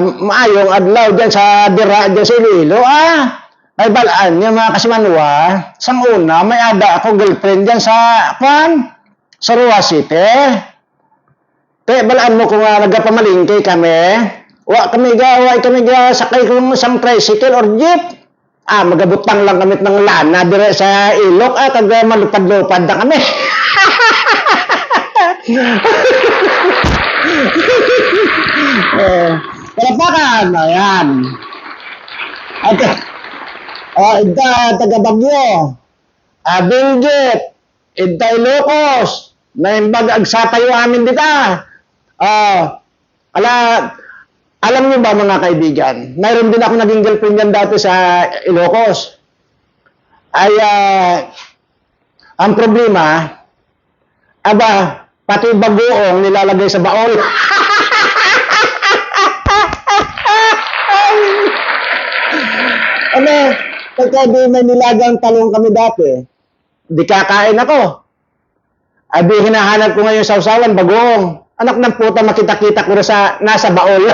maayong adlaw dyan sa dira dyan sa Iloilo ah. Ay balaan niya mga kasimanwa. Sang una, may ada ako girlfriend dyan sa, kwan, sa Rua City. Te, balaan mo kung uh, nagpamalingkay kami. Wa kami ga, wa kami ga sakay kung isang tricycle or jeep. Ah, magabutang lang kami ng lana dire sa ilok at ah, kag malupad-lupad na kami. eh, palapakan, ayan. At, oh, ida, taga Bagyo. Ah, Benguet. Ida, Ilocos. May bagag sa tayo amin dita. Ah, ala, alam niyo ba mga kaibigan, mayroon din ako naging girlfriend yan dati sa Ilocos. Ay, ah, ang problema, aba, pati bagoong nilalagay sa baol. ano, pagka di may nilagang talong kami dati, di kakain ako. Abi, hinahanap ko ngayon sa usawan, bagoong. Anak ng puta, makita-kita ko sa, nasa baol.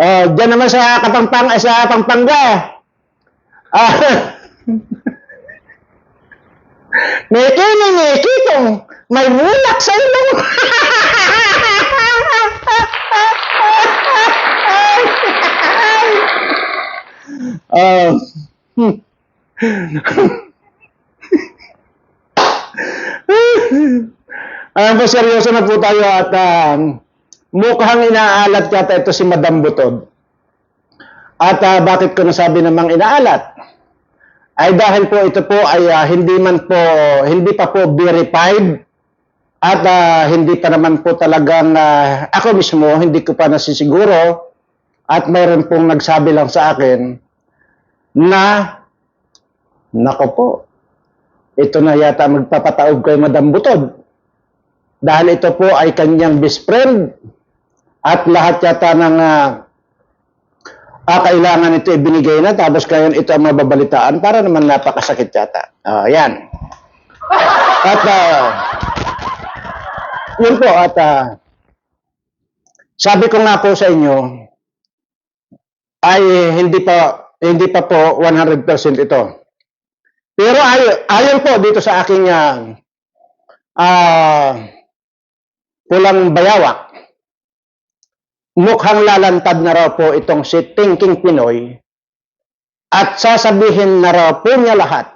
oh, dyan naman sa Kapampang, eh, sa Pampanga. Ah, Meki ni Meki kung may mulak sa ilong. Oh. Hmm. Alam po, seryoso na po tayo at um, mukhang inaalat yata ito si Madam Butod. At ah, bakit ko nasabi namang inaalat? Ay dahil po ito po ay ah, hindi man po, hindi pa po verified at ah, hindi pa naman po talagang ah, ako mismo, hindi ko pa nasisiguro at mayroon pong nagsabi lang sa akin na nako po, ito na yata magpapataob kay Madam Butod. Dahil ito po ay kanyang best friend at lahat yata ng uh, ah, kailangan ito ibinigay na tapos ngayon ito ang mababalitaan para naman napakasakit yata. Ah, yan. At ah, yun po at ah, sabi ko nga po sa inyo ay hindi pa hindi pa po 100% ito. Pero ay, ayon po dito sa aking ah ah, pulang bayawak, mukhang lalantad na raw po itong si Thinking Pinoy at sasabihin na raw po niya lahat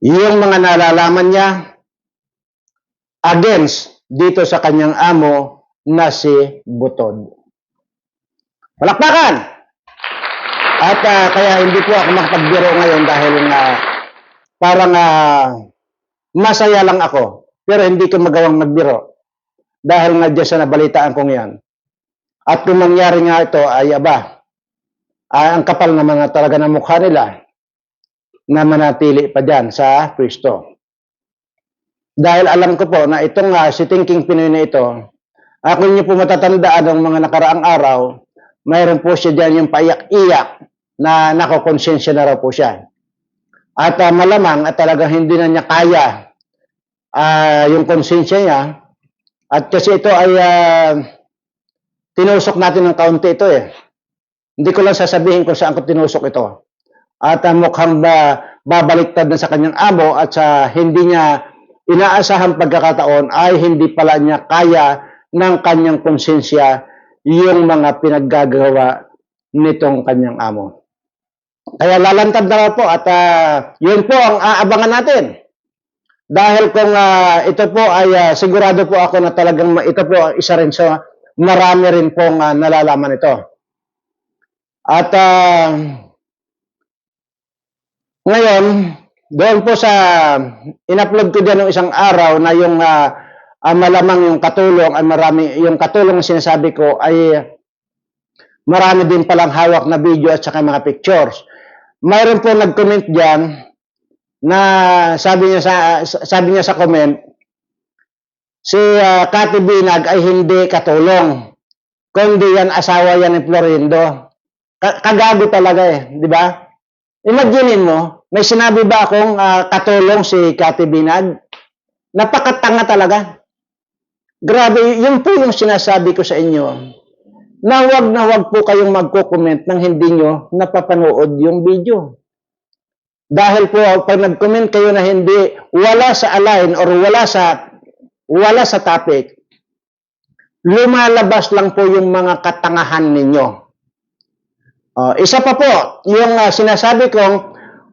yung mga nalalaman niya against dito sa kanyang amo na si Butod. Palakpakan! At ah, kaya hindi po ako makapagbiro ngayon dahil nga parang ah, masaya lang ako. Pero hindi ko magawang magbiro. Dahil nga dyan sa nabalitaan kong yan. At kung mangyari nga ito ay aba, ay ang kapal na mga talaga ng mukha nila na manatili pa dyan sa pwesto. Dahil alam ko po na itong uh, si Thinking Pinoy na ito, ako niyo po matatandaan ng mga nakaraang araw, mayroon po siya dyan yung paiyak-iyak na nakokonsensya na raw po siya. At uh, malamang at talagang hindi na niya kaya uh, yung konsensya niya. At kasi ito ay uh, tinusok natin ng kaunti ito eh. Hindi ko lang sasabihin kung saan ko tinusok ito. At uh, mukhang ba, babaliktad na sa kanyang amo at sa hindi niya inaasahang pagkakataon ay hindi pala niya kaya ng kanyang konsensya yung mga pinaggagawa nitong kanyang amo. Kaya lalantad na po at uh, yun po ang aabangan natin. Dahil kung uh, ito po ay uh, sigurado po ako na talagang ito po isa rin sa marami rin pong uh, nalalaman ito. At uh, ngayon, doon po sa in-upload ko diyan ng isang araw na yung uh, uh, malamang yung katulong ay marami yung katulong na sinasabi ko ay marami din palang hawak na video at saka mga pictures. Mayroon po nag-comment diyan na sabi niya sa sabi niya sa comment si uh, Cathy Binag ay hindi katulong kundi yan asawa yan ni Florindo. Kagago talaga eh, di ba? Imagine mo, May sinabi ba akong ah, katulong si Kati Binag? Napakatanga talaga. Grabe, yun po yung sinasabi ko sa inyo. Na wag na wag po kayong magko-comment nang hindi nyo napapanood yung video. Dahil po, pag nag-comment kayo na hindi, wala sa align or wala sa, wala sa topic, lumalabas lang po yung mga katangahan ninyo. Oh, isa pa po, yung ah, sinasabi kong,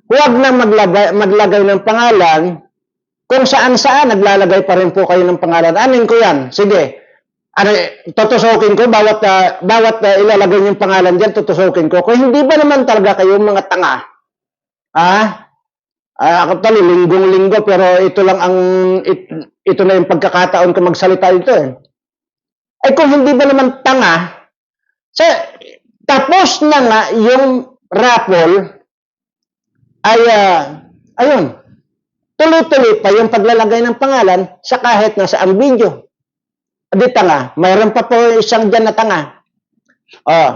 huwag na maglagay, maglagay ng pangalan, kung saan-saan naglalagay pa rin po kayo ng pangalan. Anin ko yan. Sige. Ano, tutusukin ko, bawat, ah, bawat ah, ilalagay yung pangalan dyan, tutusukin ko. Kung hindi ba naman talaga kayo mga tanga, ah, ah, tali, linggong-linggo, pero ito lang ang, it- ito na yung pagkakataon ko magsalita dito eh. Ay kung hindi ba naman tanga, sa, tapos na nga yung raffle, ay, ah, ayun, tuloy-tuloy pa yung paglalagay ng pangalan sa kahit na sa ang video. Di tanga, mayroon pa po isang dyan na tanga. Oh,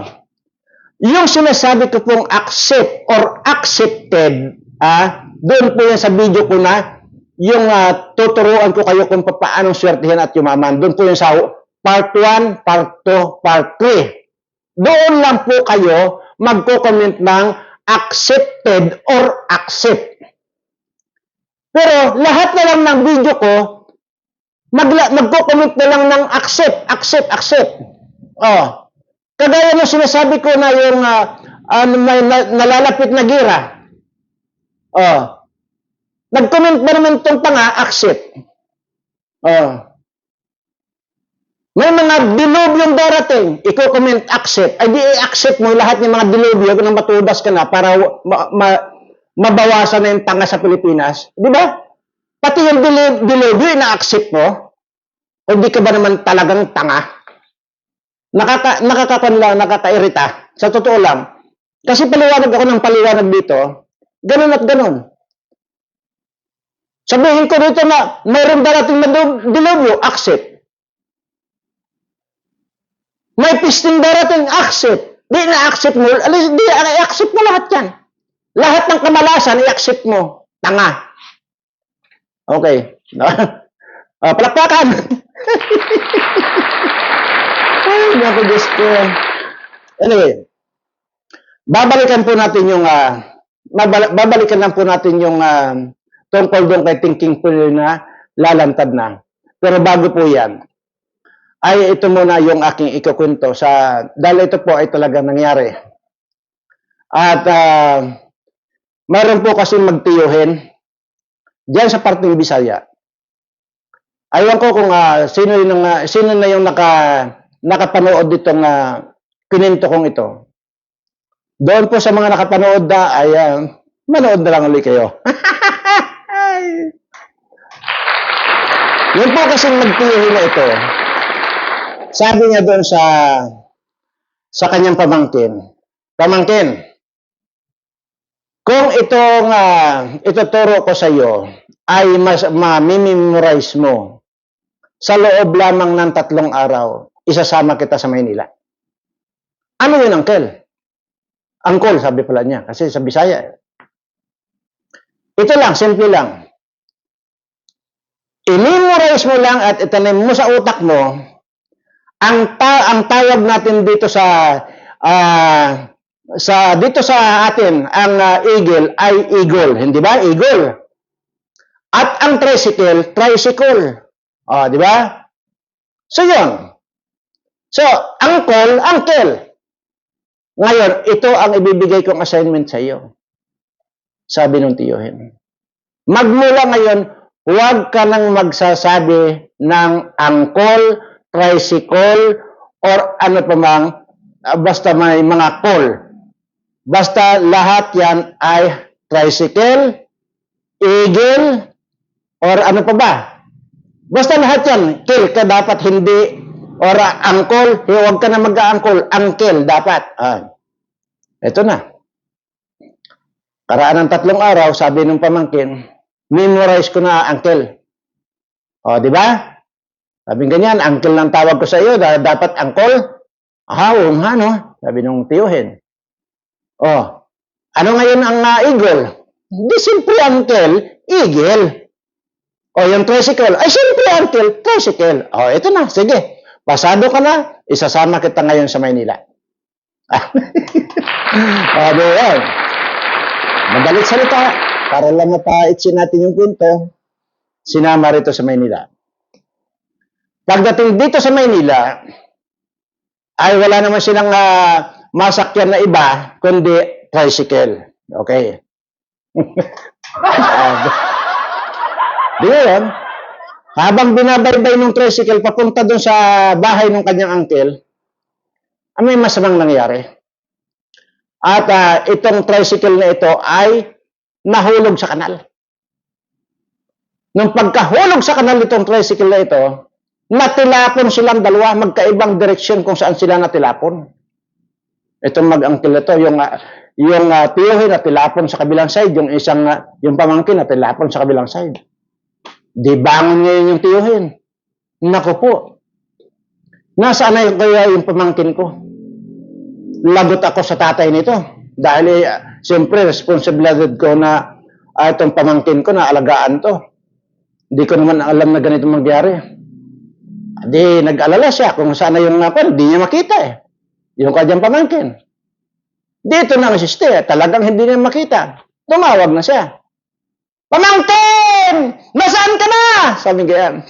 yung sinasabi ko pong accept or accepted, ah, doon po yan sa video ko na, yung ah, tuturuan ko kayo kung paano swertihin at yumaman. Doon po yung sa part 1, part 2, part 3. Doon lang po kayo magko-comment ng accepted or accept. Pero lahat na lang ng video ko, magla- magko-comment na lang ng accept, accept, accept. Oh. Kagaya ng sinasabi ko na yung ah, ano, may na- nalalapit na gira. Oh. Nag-comment ba naman itong tanga, accept. Oh. May mga dilubyong darating, i-comment, accept. Ay di i-accept mo lahat ng mga dilubyo na matudas ka na para ma- ma- mabawasan na yung tanga sa Pilipinas. Di ba? Pati yung dilu- dilubyo, ina-accept mo. O di ka ba naman talagang tanga? Nakaka, nakakapan lang, nakakairita. Sa totoo lang. Kasi paliwanag ako ng paliwanag dito. Ganun at ganun. Sabihin ko dito na mayroong darating na dil- dilubyo, accept. May pisting darating, accept. Di na-accept mo, alis, di, i-accept mo lahat yan. Lahat ng kamalasan, i-accept mo. Tanga. Okay. Ah, palakpakan. Ay, naku, Diyos ko. Anyway, babalikan po natin yung, babal- babalikan lang po natin yung ah, tungkol doon kay Thinking Full na lalantad na. Pero bago po yan, ay ito muna yung aking ikukwento sa dahil ito po ay talagang nangyari. At ah, mayroon po kasi magtiyuhin diyan sa parteng Bisaya. Aywan ko kung ah, sino yung ah, sino na yung naka nakapanood ditong uh, kininto kong ito. Doon po sa mga nakapanood na ay ah, manood na lang ulit kayo. Yun po kasi magtiyuhin na ito. Sabi niya doon sa sa kanyang pamangkin, pamangkin, kung itong uh, ituturo ko sa iyo ay mas ma-memorize mo sa loob lamang ng tatlong araw, isasama kita sa Maynila. Ano yun, Uncle? Uncle, sabi pala niya, kasi sa Bisaya. eh. Ito lang, simple lang. I-memorize mo lang at itanim mo sa utak mo ang ta ang tawag natin dito sa ah, sa dito sa atin ang ah, eagle ay eagle, hindi ba? Eagle. At ang tricycle, tricycle. Ah, di ba? So yun. So, uncle, uncle. Ngayon, ito ang ibibigay kong assignment sa iyo. Sabi ng tiyuhin. Magmula ngayon, huwag ka nang magsasabi ng uncle, tricycle, or ano pa mang, ah, basta may mga call. Basta lahat yan ay tricycle, eagle, or ano pa ba? Basta lahat yan, kill ka dapat hindi, or uh, uncle, eh, huwag ka na mag-uncle, uncle dapat. Ah. Ito na. Karaan ng tatlong araw, sabi ng pamangkin, memorize ko na uncle. O, di ba? Sabi ganyan, uncle lang tawag ko sa iyo, da- dapat uncle. Ah, oo nga, no? Sabi nung tiyuhin. Oh, ano ngayon ang uh, eagle? Di siyempre, uncle, eagle. O yung tricycle, ay siyempre, uncle, tricycle. O, ito na, sige. Pasado ka na, isasama kita ngayon sa Maynila. Sabi yan. Madalit salita, para lang mapaitsin natin yung punto, sinama rito sa Maynila. Pagdating dito sa Maynila, ay wala naman silang ah, masakyan na iba, kundi tricycle. Okay. Ah, Di ba yun? Habang binabaybay ng tricycle papunta doon sa bahay ng kanyang uncle, ah, may masamang nangyari. At ah, itong tricycle na ito ay nahulog sa kanal. Nung pagkahulog sa kanal itong tricycle na ito, natilapon silang dalawa, magkaibang direksyon kung saan sila natilapon. Itong na ito, yung, ah, yung uh, tiyuhin natilapon sa kabilang side, yung isang, ah, yung pamangkin natilapon sa kabilang side. Di bangon ngayon yung tiyuhin. Naku po. Nasaan na yung, kaya yung pamangkin ko? Lagot ako sa tatay nito. Dahil, uh, siyempre, responsibilidad ko na uh, itong pamangkin ko na alagaan to. Hindi ko naman alam na ganito mangyari. Di, nag-alala siya kung saan na yung ako, hindi niya makita eh. Yung kanyang pamangkin. Dito na nasiste, eh. talagang hindi niya makita. Tumawag na siya. Pamangkin! Nasaan ka na? Sabi ganyan.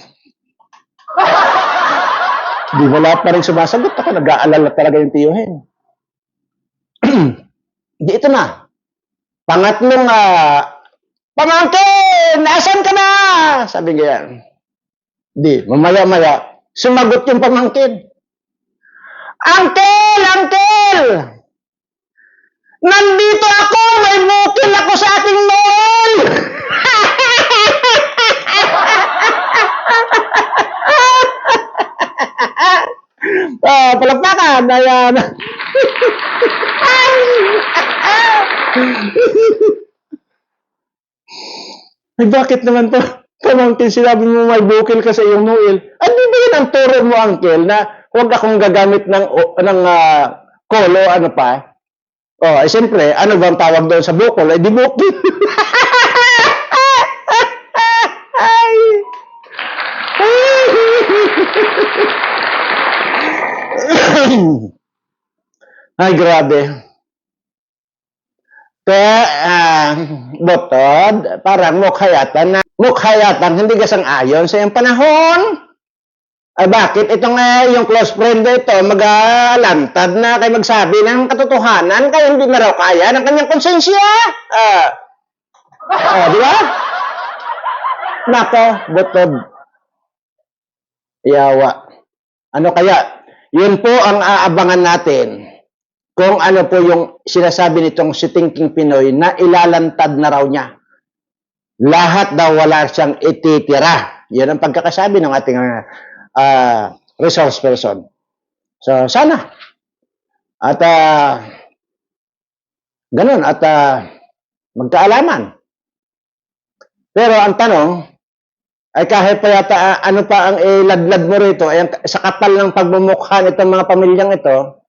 Di wala pa rin sumasagot ako. Nag-aalala talaga yung tiyuhin. Di ito na. Pangatlong, ah, Pamangkin! Nasaan ka na? Sabi ganyan. Di, mamaya-maya, sumagot yung pamangkin. Uncle! Uncle! Nandito ako! May bukil ako sa ating mall! Palakpakan! Ayan. Ay, bakit naman to? Pamangkin, sinabi mo may bukil ka sa iyong Noel. Ano ba yun ang turo mo, uncle, na huwag akong gagamit ng, o- ng ah, kolo, ano pa? Oh, eh, siyempre, ano bang tawag doon sa bukol? Eh, di bukil. Ay, grabe. Kaya, ah, botod, parang mukhayatan na, mukhayatan, hindi kasang ayon sa iyong panahon. Ay bakit itong eh, yung close friend na ito mag-alantad na kay magsabi ng katotohanan kaya hindi na raw kaya ng kanyang konsensya? Ah, ah di ba? Nako, botod. Yawa. Ano kaya? Yun po ang aabangan natin kung ano po yung sinasabi nitong si Thinking Pinoy na ilalantad na raw niya. Lahat daw wala siyang ititira. Yan ang pagkakasabi ng ating uh, resource person. So, sana. At, uh, ganun. At, uh, magkaalaman. Pero ang tanong, ay kahit pa yata ah, ano pa ang iladlad mo rito, ay sa kapal ng pagmumukha nitong mga pamilyang ito,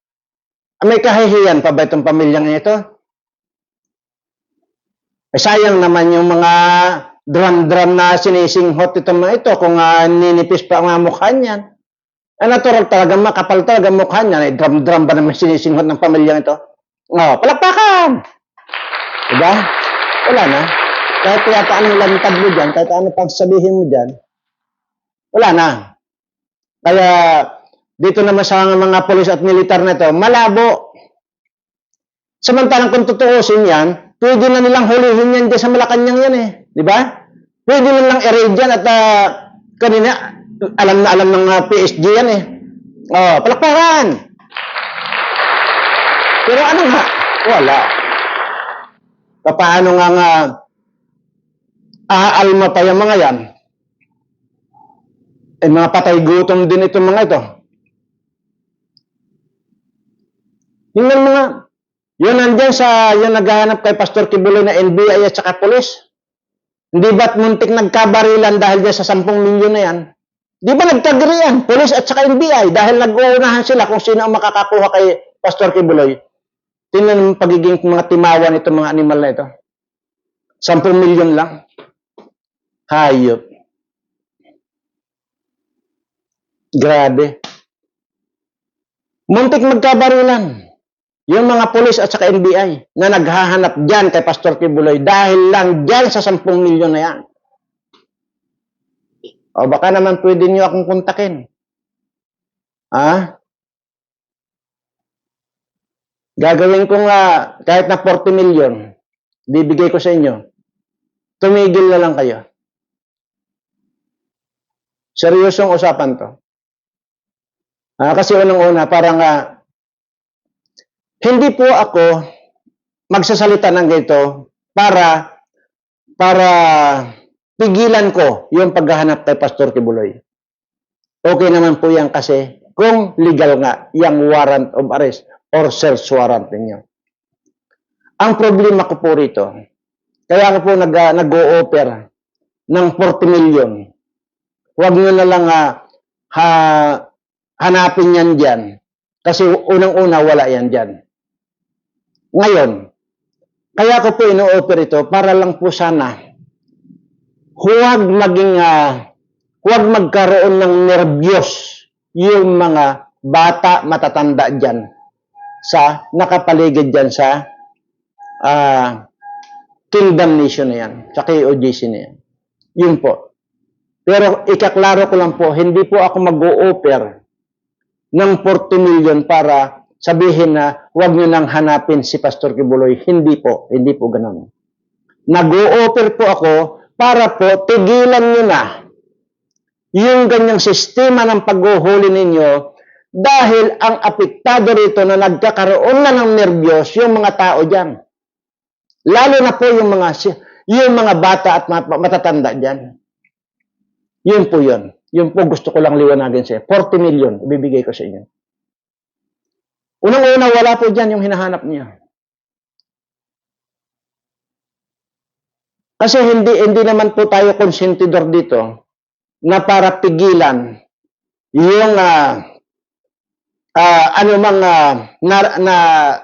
ah, may kahihiyan pa ba itong pamilyang ito? Eh, sayang naman yung mga drum-drum na sinisinghot itong mga ito kung uh, ninipis pa ang mga mukha niyan. Ah, natural talaga, makapal talaga mukha niyan. Eh, drum-drum ba naman sinisinghot ng pamilyang ito? Oh, palakpakan! Diba? Wala na. Kahit yata anong lantad mo dyan, kahit ano pang sabihin mo dyan, wala na. Kaya, dito naman sa mga polis at militar na ito, malabo. Samantalang kung tutuusin yan, pwede na nilang hulihin yan dyan sa Malacanang yan eh. Di ba? Pwede na nilang i-raid yan at ah, kanina, alam na alam ng ah, PSG yan eh. Oh, palakpakan! Pero ano nga? Wala. Paano nga nga aalma pa yung mga yan? Eh, mga patay gutom din itong mga ito. Yung mga, yun nandyan sa, yung naghahanap kay Pastor Kibuloy na NBI at saka polis. Hindi ba't muntik nagkabarilan dahil dyan sa 10 milyon na yan? Di ba nagkagri yan? Polis at saka NBI dahil nag-uunahan sila kung sino ang makakakuha kay Pastor Kibuloy. Tingnan ang pagiging mga timawan itong mga animal na ito. 10 milyon lang. Hayop. Grabe. Muntik magkabarulan. Yung mga polis at saka NBI na naghahanap dyan kay Pastor Kibuloy dahil lang dyan sa 10 milyon na yan. O baka naman pwede nyo akong kontakin. Ha? Gagawin ko nga kahit na 40 milyon, bibigay ko sa inyo. Tumigil na lang kayo. Seryosong usapan to. Ah, kasi unang-una, parang ah, hindi po ako magsasalita ng ganito para para pigilan ko yung paghahanap kay Pastor Kibuloy. Okay naman po yan kasi kung legal nga yung warrant of arrest or search warrant ninyo. Ang problema ko po rito, kaya ako po nag, ah, nag-o-offer ng 40 million. Huwag nyo na lang ah, ha, hanapin yan dyan. Kasi unang-una wala yan dyan. Ngayon, kaya ko po ino-offer ito para lang po sana huwag maging ah, huwag magkaroon ng nervyos yung mga bata matatanda dyan sa nakapaligid dyan sa ah, Kingdom Nation na yan, sa KOJC na yan. Yun po. Pero ikaklaro ko lang po, hindi po ako mag-o-offer ng 40 million para sabihin na huwag nyo nang hanapin si Pastor Kibuloy. Hindi po. Hindi po ganun. Nag-o-offer po ako para po tigilan nyo na yung ganyang sistema ng paghuhuli ninyo dahil ang apektado rito na nagkakaroon na ng nervyos yung mga tao dyan. Lalo na po yung mga yung mga bata at ma- matatanda dyan. Yun po yun. Yun po gusto ko lang liwanagin sa 40 million ibibigay ko sa inyo. Unang-una, wala po dyan yung hinahanap niya. Kasi hindi hindi naman po tayo konsentidor dito na para pigilan yung ah ah, ano mang ah, na, na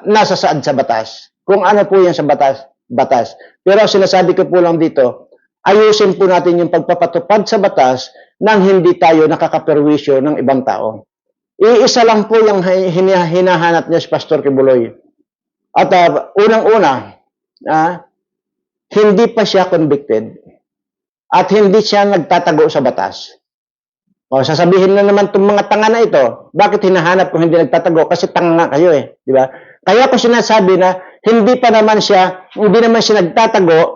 nasa saad sa batas. Kung ano po yan sa batas, batas. Pero sinasabi ko po lang dito, ayusin po natin yung pagpapatupad sa batas nang hindi tayo nakakaperwisyo ng ibang tao. Iisa lang po yung hi- hina- hinahanap niya si Pastor Kibuloy. At ah, unang-una, ah, hindi pa siya convicted at hindi siya nagtatago sa batas. O, sasabihin na naman itong mga tanga na ito, bakit hinahanap kung hindi nagtatago? Kasi tanga nga kayo eh, di ba? Kaya ko sinasabi na hindi pa naman siya, hindi naman siya nagtatago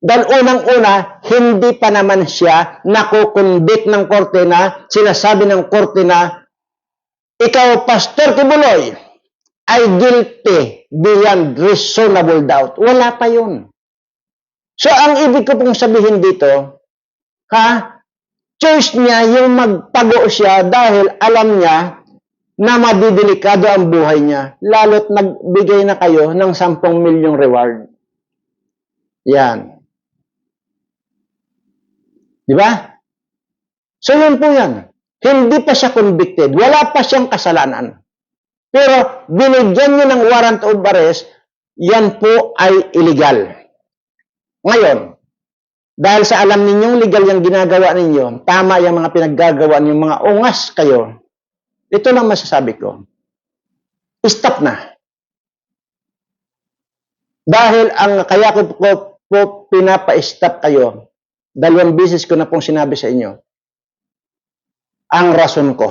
dahil unang-una, hindi pa naman siya nakukonvict ng korte na sinasabi ng korte na ikaw, Pastor Kibuloy, ay guilty beyond reasonable doubt. Wala pa yun. So, ang ibig ko pong sabihin dito, ha, choice niya yung magtago siya dahil alam niya na madidelikado ang buhay niya. Lalo't nagbigay na kayo ng 10 milyong reward. Yan. Di ba? So, yun po yan. Hindi pa siya convicted. Wala pa siyang kasalanan. Pero, binigyan niyo ng warrant of arrest, yan po ay illegal. Ngayon, dahil sa alam ninyong legal yung ginagawa ninyo, tama yung mga pinaggagawa ninyong mga ungas kayo, ito lang masasabi ko. Stop na. Dahil ang kaya ko po, po pinapa-stop kayo, dalawang beses ko na pong sinabi sa inyo, ang rason ko.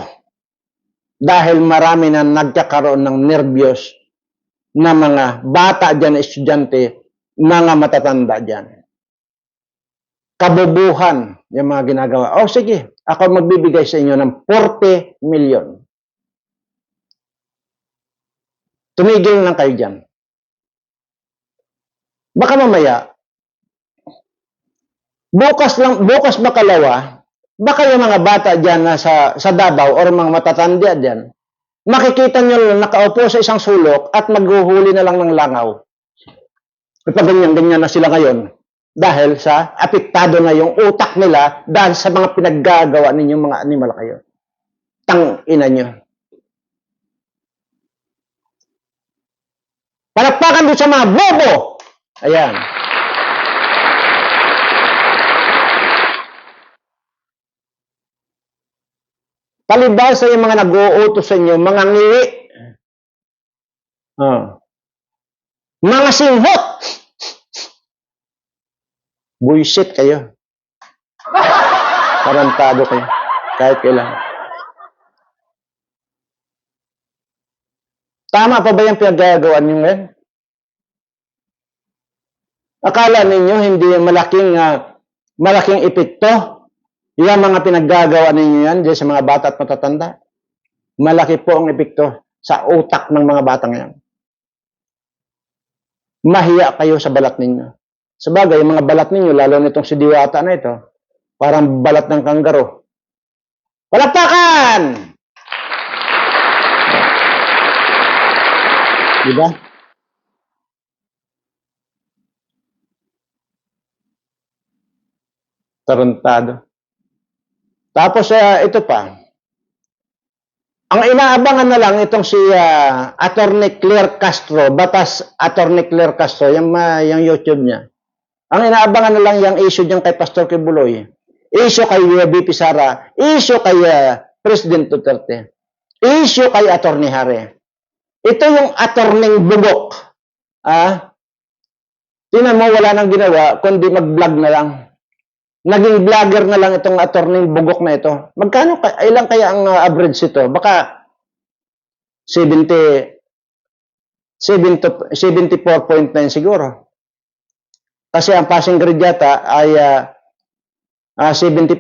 Dahil marami na nagkakaroon ng nervyos na mga bata dyan, estudyante, mga matatanda dyan. Kabubuhan yung mga ginagawa. O sige, ako magbibigay sa inyo ng 40 million. Tumigil lang kayo dyan. Baka mamaya, bukas lang, bukas bakalawa, baka yung mga bata dyan na sa, sa Davao or mga matatanda dyan, makikita nyo lang nakaupo sa isang sulok at maghuhuli na lang ng langaw. Kapag ganyan-ganyan na sila ngayon, dahil sa apektado na yung utak nila dahil sa mga pinaggagawa ninyong mga animal kayo. Tang ina nyo. Palakpakan doon sa mga bobo! Ayan. Palibasa yung mga nag-uutos sa inyo, mga ngiwi. Ah. Mga singhot. Buisit kayo. Tarantado kayo. Kahit kailan. Tama pa ba yung pinaggagawa ninyo ngayon? Akala ninyo hindi malaking ah, malaking epekto yung mga pinaggagawa ninyo yan dyan sa mga bata at matatanda. Malaki po ang epekto sa utak ng mga bata ngayon. Mahiya kayo sa balat ninyo. Sa bagay, yung mga balat ninyo, lalo nitong si Diwata na ito, parang balat ng kanggaro. Palakpakan! Diba? Tarantado. Tapos, ah, ito pa. Ang inaabangan na lang itong si ah, Attorney Claire Castro, batas Attorney Claire Castro, yung, ah, yung YouTube niya. Ang inaabangan na lang yung issue niyan kay Pastor Kibuloy. Issue kay uh, BP Sara. Issue kay ah, President Duterte. Issue kay Attorney Hare. Ito yung attorney bugok. Ah, Tinan mo, wala nang ginawa, kundi mag-vlog na lang. Naging vlogger na lang itong attorney bugok na ito. Magkano, ka- ilang kaya ang uh, average ito? Baka 70, 70 74.9 siguro. Kasi ang passing grade yata ay ah, ah, 75.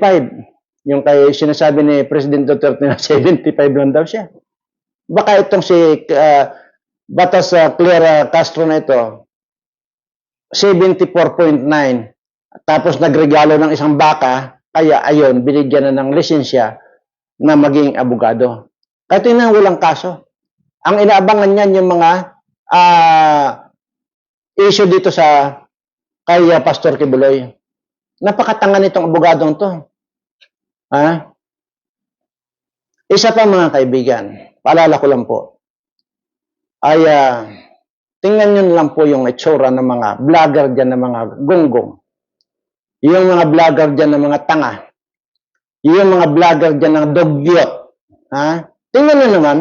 Yung kay sinasabi ni President Duterte na 75 lang daw siya. Baka itong si ah, Batas uh, Clara Castro na ito, 74.9. Tapos nagregalo ng isang baka, kaya ayon, binigyan na ng lisensya na maging abogado. Ito na walang kaso. Ang inaabangan niyan yung mga ah, issue dito sa kay ah, Pastor Kibuloy. Napakatanga nitong abogadong to. Ha? Isa pa mga kaibigan, paalala ko lang po, ay ah, tingnan nyo lang po yung itsura ng mga vlogger dyan ng mga gonggong. Yung mga vlogger dyan ng mga tanga. Yung mga vlogger dyan ng dogyot. Ha? Tingnan nyo naman.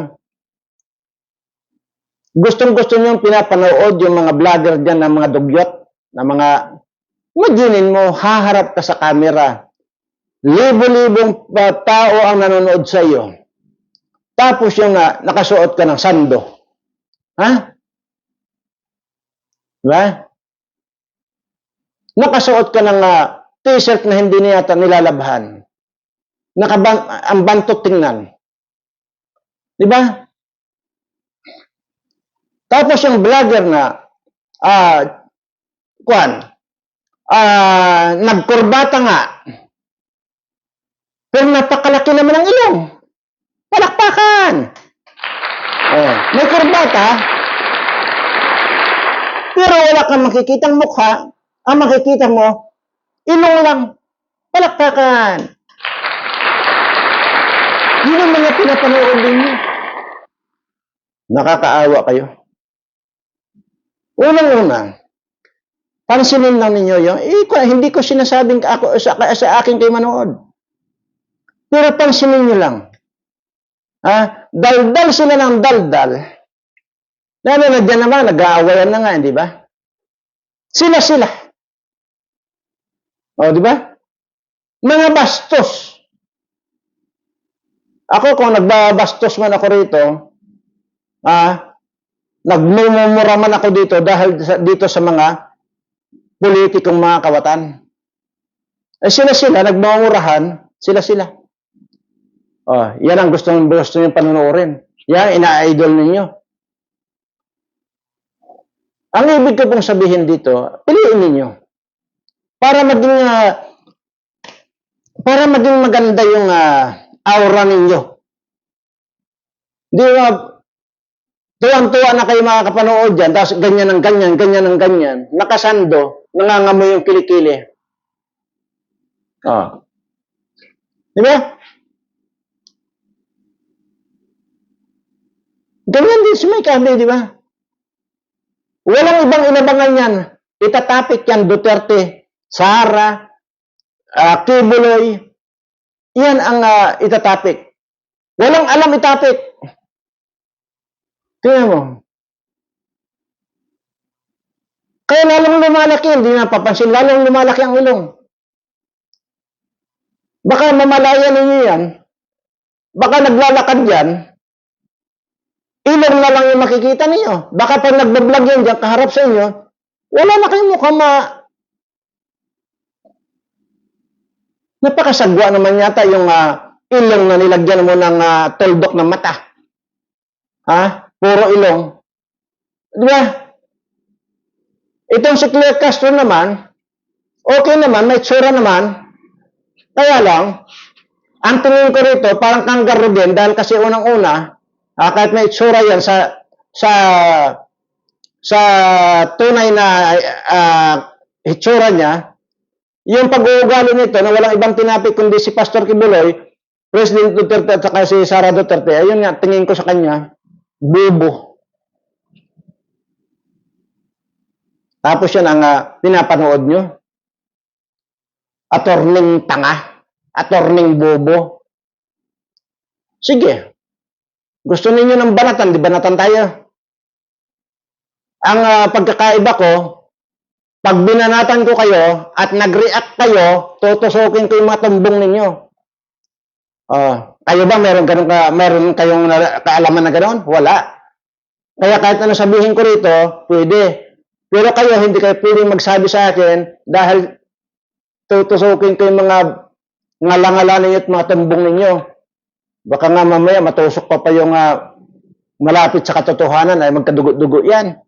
Gustong gusto nyo pinapanood yung mga vlogger dyan ng mga dogyot. Na mga, imaginin mo, haharap ka sa camera. Libo-libong tao ang nanonood sa iyo. Tapos yung uh, nakasuot ka ng sando. Ha? Diba? Nakasuot ka ng ah, t-shirt na hindi niya yata nilalabhan. Nakaban ang bantot tingnan. Di ba? Tapos yung vlogger na ah kuan ah nagkurbata nga. Pero napakalaki naman ang ilong. Palakpakan! Oh, may kurbata, pero wala kang makikitang mukha. Ang makikita mo, ilong lang. Palakpakan. Yun ang mga pinapanood ninyo. Nakakaawa kayo. Unang-una, pansinin lang ninyo yung, eh, hindi ko sinasabing ako, sa, sa akin kayo manood. Pero pansinin nyo lang. Ha? Daldal sila ng daldal. Lalo na dyan naman, nag-aawayan na nga, di ba? Sila sila. O, di ba? Mga bastos. Ako, kung nagbabastos man ako rito, ah, nagmumura man ako dito dahil dito sa mga politikong mga kawatan. Eh, sila sila, nagmumurahan, sila sila. Oh, yan ang gusto, gusto nyo panunuorin. Yan, ina-idol ninyo. Ang ibig ko pong sabihin dito, piliin ninyo. Para maging ah, para maging maganda yung ah, aura ninyo. Di ba, tuwang-tuwa na kayo mga kapanood dyan, tapos ganyan ng ganyan, ganyan ng ganyan, nakasando, nangangamoy yung kilikili. Oh. Di ba? Ganyan din si Mike Abe, di ba? Walang ibang inabangan yan. Itatapik yan Duterte, Sara, uh, Kibuloy. Yan ang uh, itatapik. Walang alam itapik. Tingnan mo. Kaya lalong lumalaki, hindi napapansin, lalong lumalaki ang ilong. Baka mamalayan ninyo yan. Baka naglalakad yan. Ilong na lang yung makikita ninyo. Baka pag nagbablog yan dyan, kaharap sa inyo, wala na kayong mukha ma... Napakasagwa naman yata yung ah, ilong na nilagyan mo ng ah, tuldok ng mata. Ha? Puro ilong. Di ba? Itong si Claire Castro naman, okay naman, may tsura naman. Kaya lang, ang tingin ko rito, parang kangaroo din dahil kasi unang-una, ah, kahit may itsura yan sa sa sa tunay na ah, itsura niya, yung pag-uugali nito na walang ibang tinapik kundi si Pastor Kibuloy, President Duterte at saka si Sara Duterte, ayun nga, tingin ko sa kanya, bubo. Tapos yan ang ah, pinapanood nyo. Atorning tanga. Atorning bobo. Sige. Gusto ninyo ng banatan, di banatan tayo. Ang ah, pagkakaiba ko, pag binanatan ko kayo at nag-react kayo, tutusukin ko yung mga tumbong ninyo. Oh, kayo ba meron ganun ka meron kayong kaalaman na ganoon? Wala. Kaya kahit ano sabihin ko rito, pwede. Pero kayo hindi kayo pwedeng magsabi sa akin dahil tutusukin ko yung mga ngalangala ninyo at mga tumbong ninyo. Baka nga mamaya matusok pa pa yung ah, malapit sa katotohanan ay magkadugo-dugo yan.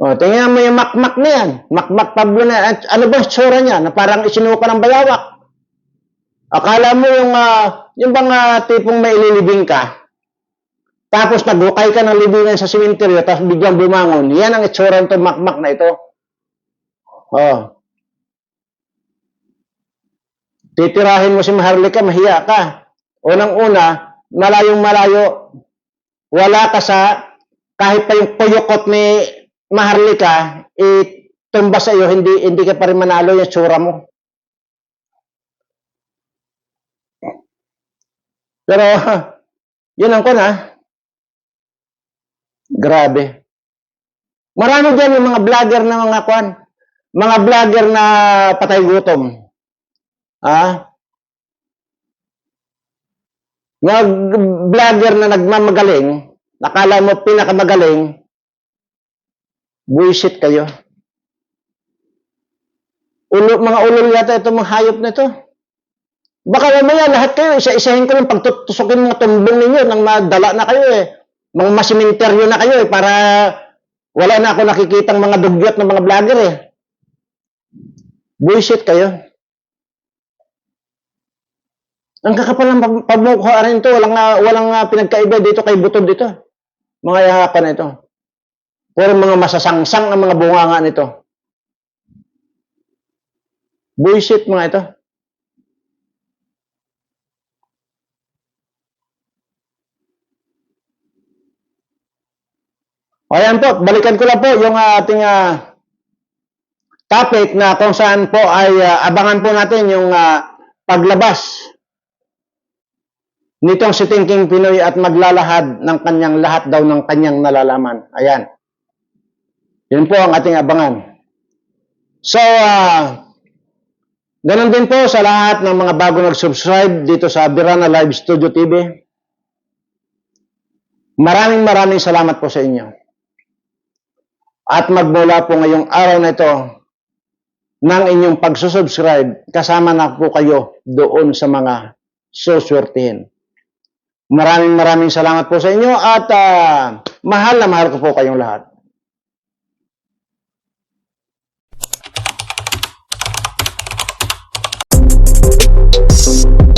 O, tingnan mo yung makmak na yan. Makmak Pablo na. At Ano ba tsura niya? Na parang isinuka ng bayawak. Akala mo yung, ah, yung bang ah, tipong may ililibing ka, tapos naghukay ka ng libingan sa simenteryo, tapos biglang bumangon, yan ang itsura nito makmak na ito. Oh. Titirahin mo si Maharlika, mahiya ka. Unang-una, malayong malayo, wala ka sa, kahit pa yung puyukot ni Maharlika, itumba sa iyo, hindi, hindi ka pa rin manalo yung tsura mo. Pero, yun ang ko na. Grabe. Marami dyan yung mga vlogger na mga kwan. Mga vlogger na patay gutom. Ha? Mga vlogger na nagmamagaling, nakala mo pinakamagaling, buisit kayo. Ulo, mga ulol yata ito, mga hayop na ito. Baka mamaya lahat kayo, isa-isahin ko lang pagtutusukin mga tumbong ninyo nang madala na kayo eh. Mga masimenteryo na kayo eh, para wala na ako nakikitang mga dugyot ng mga vlogger eh. Bullshit kayo. Ang kakapal ng pamukha rin ito, walang, walang ah, pinagkaiba dito kay Butod dito. Mga yahapan ito. Puro mga masasangsang ang mga bunganga nito. Bullshit mga ito. O yan po, balikan ko lang po yung ating ah, topic na kung saan po ay ah, abangan po natin yung ah, paglabas nitong si Thinking Pinoy at maglalahad ng kanyang lahat daw ng kanyang nalalaman. Ayan. Yun po ang ating abangan. So, ah, ganun din po sa lahat ng mga bago nag-subscribe dito sa Birana Live Studio TV. Maraming maraming salamat po sa inyo. At magmula po ngayong araw na ito ng inyong pagsusubscribe, kasama na po kayo doon sa mga suswertihin. Maraming maraming salamat po sa inyo at ah, mahal na mahal ko po kayong lahat. Peace.